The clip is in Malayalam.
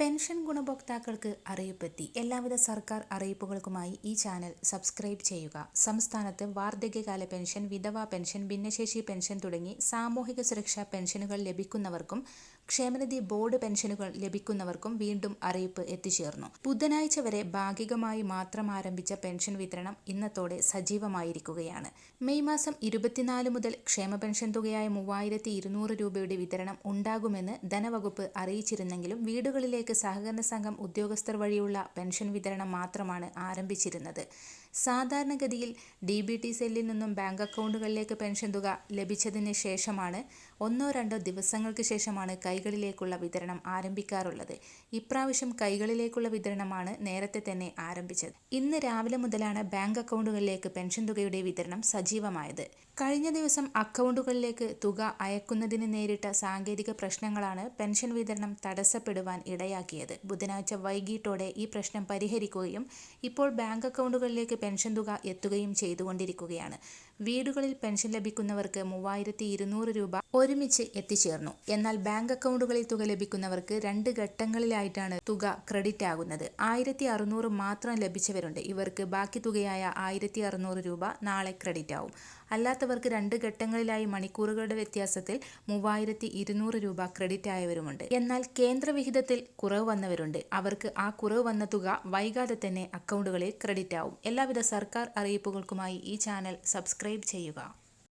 പെൻഷൻ ഗുണഭോക്താക്കൾക്ക് അറിയിപ്പെത്തി. എല്ലാവിധ സർക്കാർ അറിയിപ്പുകൾക്കുമായി ഈ ചാനൽ സബ്സ്ക്രൈബ് ചെയ്യുക. സംസ്ഥാനത്ത് വാർദ്ധക്യകാല പെൻഷൻ വിധവാ പെൻഷൻ ഭിന്നശേഷി പെൻഷൻ തുടങ്ങി സാമൂഹിക സുരക്ഷാ പെൻഷനുകൾ ലഭിക്കുന്നവർക്കും ക്ഷേമനിധി ബോർഡ് പെൻഷനുകൾ ലഭിക്കുന്നവർക്കും വീണ്ടും അറിയിപ്പ് എത്തിച്ചേർന്നു. ബുധനാഴ്ച വരെ ഭാഗികമായി മാത്രം ആരംഭിച്ച പെൻഷൻ വിതരണം ഇന്നത്തോടെ സജീവമായിരിക്കുകയാണ്. മെയ് മാസം ഇരുപത്തിനാല് മുതൽ ക്ഷേമ പെൻഷൻ തുകയായ മൂവായിരത്തി ഇരുന്നൂറ് രൂപയുടെ വിതരണം ഉണ്ടാകുമെന്ന് ധനവകുപ്പ് അറിയിച്ചിരുന്നെങ്കിലും വീടുകളിലേക്ക് സഹകരണ സംഘം ഉദ്യോഗസ്ഥർ വഴിയുള്ള പെൻഷൻ വിതരണം മാത്രമാണ് ആരംഭിച്ചിരുന്നത്. സാധാരണഗതിയിൽ ഡി ബി ടി സെല്ലിൽ നിന്നും ബാങ്ക് അക്കൗണ്ടുകളിലേക്ക് പെൻഷൻ തുക ലഭിച്ചതിന് ശേഷമാണ് ഒന്നോ രണ്ടോ ദിവസങ്ങൾക്ക് ശേഷമാണ് കൈകളിലേക്കുള്ള വിതരണം ആരംഭിക്കാറുള്ളത്. ഇപ്രാവശ്യം കൈകളിലേക്കുള്ള വിതരണമാണ് നേരത്തെ തന്നെ ആരംഭിച്ചത്. ഇന്ന് രാവിലെ മുതലാണ് ബാങ്ക് അക്കൗണ്ടുകളിലേക്ക് പെൻഷൻ തുകയുടെ വിതരണം സജീവമായത്. കഴിഞ്ഞ ദിവസം അക്കൗണ്ടുകളിലേക്ക് തുക അയക്കുന്നതിന് നേരിട്ട സാങ്കേതിക പ്രശ്നങ്ങളാണ് പെൻഷൻ വിതരണം തടസ്സപ്പെടുവാൻ ഇടയാക്കിയത്. ബുധനാഴ്ച വൈകിട്ടോടെ ഈ പ്രശ്നം പരിഹരിക്കുകയും ഇപ്പോൾ ബാങ്ക് അക്കൗണ്ടുകളിലേക്ക് പെൻഷൻ തുക എത്തുകയും ചെയ്തുകൊണ്ടിരിക്കുകയാണ്. വീടുകളിൽ പെൻഷൻ ലഭിക്കുന്നവർക്ക് മൂവായിരത്തി രൂപ ഒരുമിച്ച് എത്തിച്ചേർന്നു. എന്നാൽ ബാങ്ക് അക്കൗണ്ടുകളിൽ തുക ലഭിക്കുന്നവർക്ക് രണ്ട് ഘട്ടങ്ങളിലായിട്ടാണ് തുക ക്രെഡിറ്റ് ആകുന്നത്. ആയിരത്തി അറുന്നൂറ് മാത്രം ലഭിച്ചവരുണ്ട്. ഇവർക്ക് ബാക്കി തുകയായ ആയിരത്തി അറുന്നൂറ് രൂപ നാളെ ക്രെഡിറ്റ് ആവും. അല്ലാത്തവർക്ക് രണ്ട് ഘട്ടങ്ങളിലായി മണിക്കൂറുകളുടെ വ്യത്യാസത്തിൽ മൂവായിരത്തി ഇരുന്നൂറ് രൂപ ക്രെഡിറ്റ് ആയവരുമുണ്ട്. എന്നാൽ കേന്ദ്രവിഹിതത്തിൽ കുറവ് വന്നവരുണ്ട്. അവർക്ക് ആ കുറവ് വന്ന തുക വൈകാതെ തന്നെ അക്കൗണ്ടുകളിൽ ക്രെഡിറ്റ് ആവും. എല്ലാവിധ സർക്കാർ അറിയിപ്പുകൾക്കുമായി ഈ ചാനൽ സബ്സ്ക്രൈബ് ചെയ്യുക.